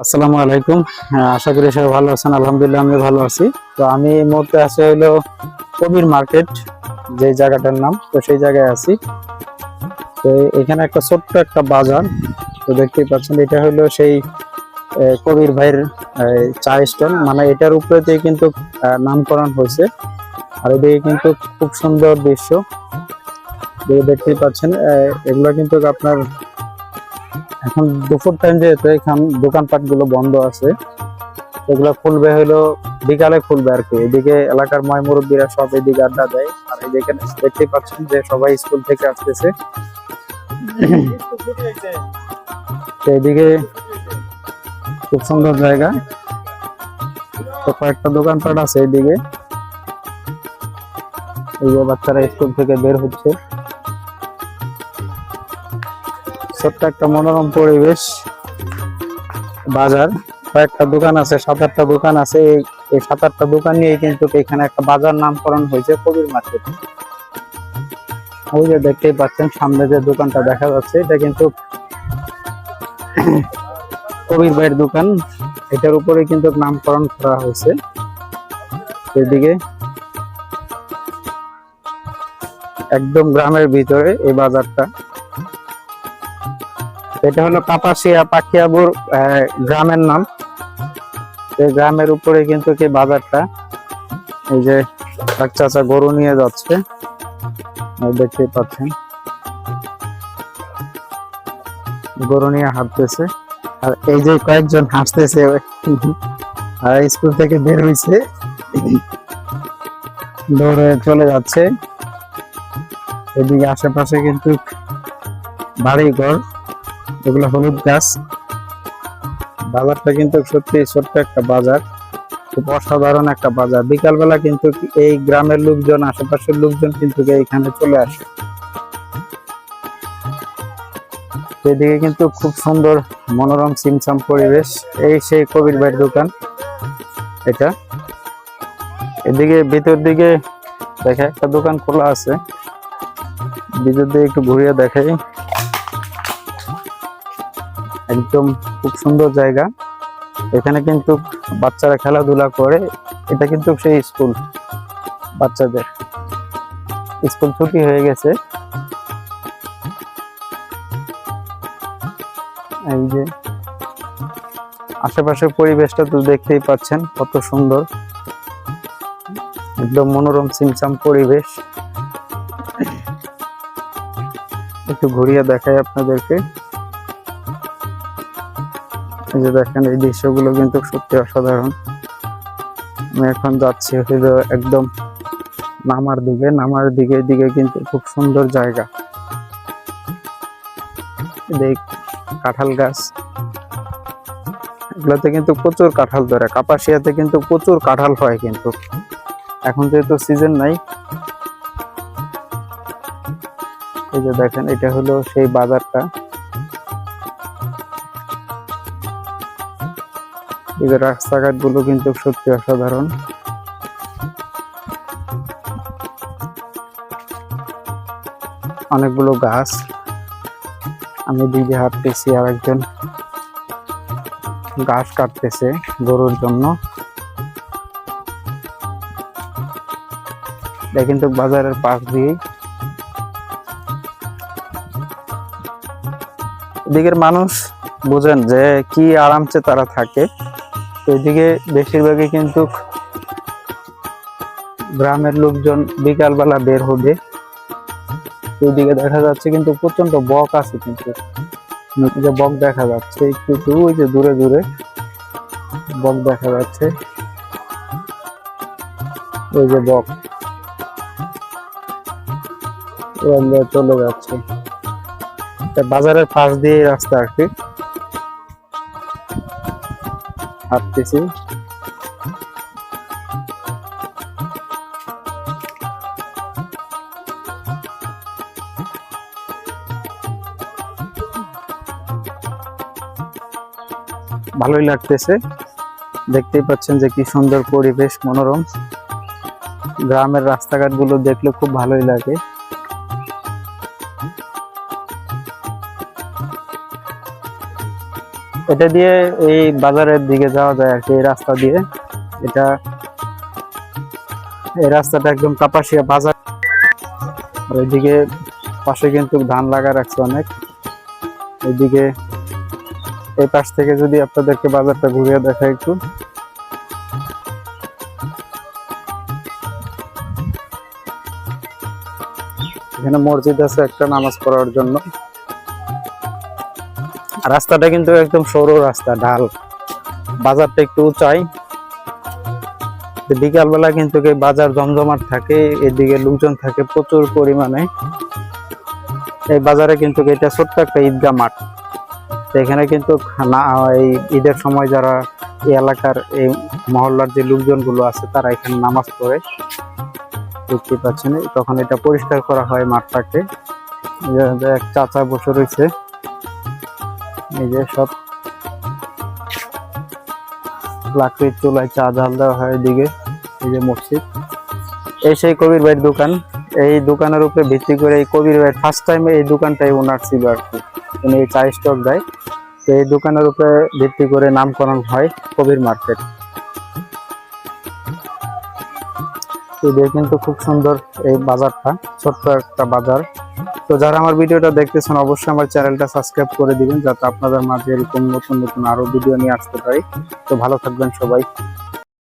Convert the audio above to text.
আসসালামু আলাইকুম। হ্যাঁ, আশা করি সবাই ভালো আছেন। আলহামদুলিল্লাহ আমি ভালো আছি। তো আমি এই মুহূর্তে আছি হইল কবির মার্কেট যে জায়গাটার নাম। তো সেই জায়গায় আছি। তো এখানে একটা ছোট্ট একটা বাজার। তো দেখতেই পাচ্ছেন এটা হলো সেই কবির ভাইয়ের চা স্টল। মানে এটার উপরেতেই কিন্তু নামকরণ হয়েছে। আর এদিকে কিন্তু খুব সুন্দর দৃশ্য। দেখতেই পাচ্ছেন এগুলো কিন্তু আপনার এখন দুপুর টাইম যেহেতু, এখান দোকানপাটগুলো বন্ধ আছে। এগুলো খুলবে হলো বিকালে খুলবে আর কি। এদিকে এলাকার ময় মুরব্বীরা সব এদিকে আড্ডা দেয়। আর এদিকে দেখতেই পাচ্ছেন যে সবাই স্কুল থেকে আসতেছে। এদিকে খুব সুন্দর জায়গা। তো কয়েকটা দোকানপাট আছে এদিকে। এই যে বাচ্চারা স্কুল থেকে বের হচ্ছে। ছোট্ট একটা মনোরম পরিবেশ বাজার। কয়েকটা দোকান আছে সাত আটটা দোকান আছে। এই- সাত আটটা দোকান নিয়ে কিন্তু এখানে একটা বাজার নামকরণ হয়েছে কবির মার্কেট। ওই যে দেখতেই পাচ্ছেন, সামনে যে দোকানটা দেখা যাচ্ছে, এটা কিন্তু কবির ভাইয়ের দোকান। এটার উপরে কিন্তু নামকরণ করা হয়েছে। এদিকে একদম গ্রামের ভিতরে এই বাজারটা। এটা হলো কাপাসিয়া পাখিয়াবুর গ্রামের নাম। এই গ্রামের উপরে কিন্তু কি বাজারটা? এই যে চাচা গরু নিয়ে যাচ্ছে। এই দেখতেই পাচ্ছেন। গরু নিয়ে হাঁটতেছে। আর এই যে কয়েকজন হাসতেছে আর স্কুল থেকে বের হয়েছে দৌড়ে চলে যাচ্ছে। এদিকে আশেপাশে কিন্তু বাড়ি ঘর এগুলো হলুদ গাছ। বাজারটা কিন্তু সত্যি ছোট্ট একটা বাজার। খুব অসাধারণ একটা বাজার। বিকালবেলা কিন্তু এই গ্রামের লোকজন, আশেপাশের লোকজন কিন্তু এইখানে চলে আসে। এদিকে কিন্তু খুব সুন্দর মনোরম সিমসাম পরিবেশ। এই সেই কবির ভাইয়ের দোকান। এটা। এদিকে ভিতর দিকে দেখে একটা দোকান খোলা আছে। ভিতর দিকে একটু ঘুরিয়ে দেখাই। একদম খুব সুন্দর জায়গা। এখানে কিন্তু বাচ্চারা খেলাধুলা করে। এটা কিন্তু সেই স্কুল, বাচ্চাদের। স্কুল ছুটি হয়ে গেছে। এই যে আশেপাশের পরিবেশটা তো দেখতেই পাচ্ছেন, কত সুন্দর। একদম মনোরম সিমসাম পরিবেশ। একটু ঘুরিয়ে দেখাই আপনাদেরকে। এই যে দেখেন, এই দৃশ্যগুলো কিন্তু সত্যি অসাধারণ। আমি এখন যাচ্ছি হইল একদম নামার দিকে। নামার দিকে দিকে কিন্তু খুব সুন্দর জায়গা। দেখ, কাঁঠাল গাছ। এগুলোতে কিন্তু প্রচুর কাঁঠাল ধরে। কাপাসিয়াতে কিন্তু প্রচুর কাঁঠাল হয় কিন্তু। এখন যেহেতু সিজন নাই, এই যে দেখেন, এটা হলো সেই বাজারটা। এদের রাস্তাঘাটগুলো কিন্তু সত্যি অসাধারণ। অনেকগুলো গাছ। আমি দিকে হাঁটতেছি আর একজন গাছ কাটতেছে গরুর জন্য। এটা কিন্তু বাজারের পাশ দিয়ে এদিকের মানুষ বোঝেন যে কি আরামসে তারা থাকে। তো এদিকে বেশিরভাগই কিন্তু গ্রামের লোকজন বিকালবেলা বের হবে। ওইদিকে দেখা যাচ্ছে কিন্তু প্রচণ্ড বক আছে কিন্তু। বক দেখা যাচ্ছে, একটু ওই যে দূরে দূরে বক দেখা যাচ্ছে। ওই যে বক। চলে যাচ্ছে। বাজারের পাশ দিয়ে রাস্তা আর কি। হাঁটতেছি ভালোই লাগতেছে। দেখতেই পাচ্ছেন যে কি সুন্দর পরিবেশ, মনোরম। গ্রামের রাস্তাঘাটগুলো দেখলে খুব ভালোই লাগে। এটা দিয়ে এই বাজারের দিকে যাওয়া যায় আর কি, এই রাস্তা দিয়ে। এটা এই রাস্তাটা একদম কাপাসিয়া বাজার। আর ওইদিকে পাশে কিন্তু ধান লাগা রাখছে অনেক। এইদিকে এই পাশ থেকে যদি আপনাদেরকে বাজারটা ঘুরিয়ে দেখা একটু। এখানে মসজিদ আছে, একটা নামাজ পড়ার জন্য। রাস্তাটা কিন্তু একদম সরু রাস্তা, ঢাল। বাজারটা একটু উঁচাই। বিকালবেলা কিন্তু বাজার জমজমাট থাকে, এদিকে লোকজন থাকে প্রচুর পরিমাণে। এই বাজারে কিন্তু এটা ছোট্ট একটা ঈদগাহ মাঠ। এখানে কিন্তু না, এই ঈদের সময় যারা এই এলাকার এই মহল্লার যে লোকজনগুলো আছে, তারা এখানে নামাজ পড়ে। দেখতে পাচ্ছেন, তখন এটা পরিষ্কার করা হয় মাঠটাকে। এক চাচা বসে রয়েছে। যে সব লাকড়ির চুলায় চা ঝাল দেওয়া হয় এদিকে, এই যে মসজিদ। এই সেই কবির ভাইয়ের দোকান। এই দোকানের উপরে ভিত্তি করে এই কবির ভাই ফার্স্ট টাইম এই দোকানটাই ওনার ছিল আর কি। উনি চা স্টক দেয়। তো এই দোকানের উপরে ভিত্তি করে নামকরণ হয় কবির মার্কেট এদিকে কিন্তু খুব সুন্দর এই বাজারটা, ছোট্ট একটা বাজার। তো যারা আমার ভিডিওটা দেখতেছেন, অবশ্যই আমার চ্যানেলটা সাবস্ক্রাইব করে দিবেন, যাতে আপনাদের মাঝে এরকম নতুন নতুন আরও ভিডিও নিয়ে আসতে পারি। তো ভালো থাকবেন সবাই।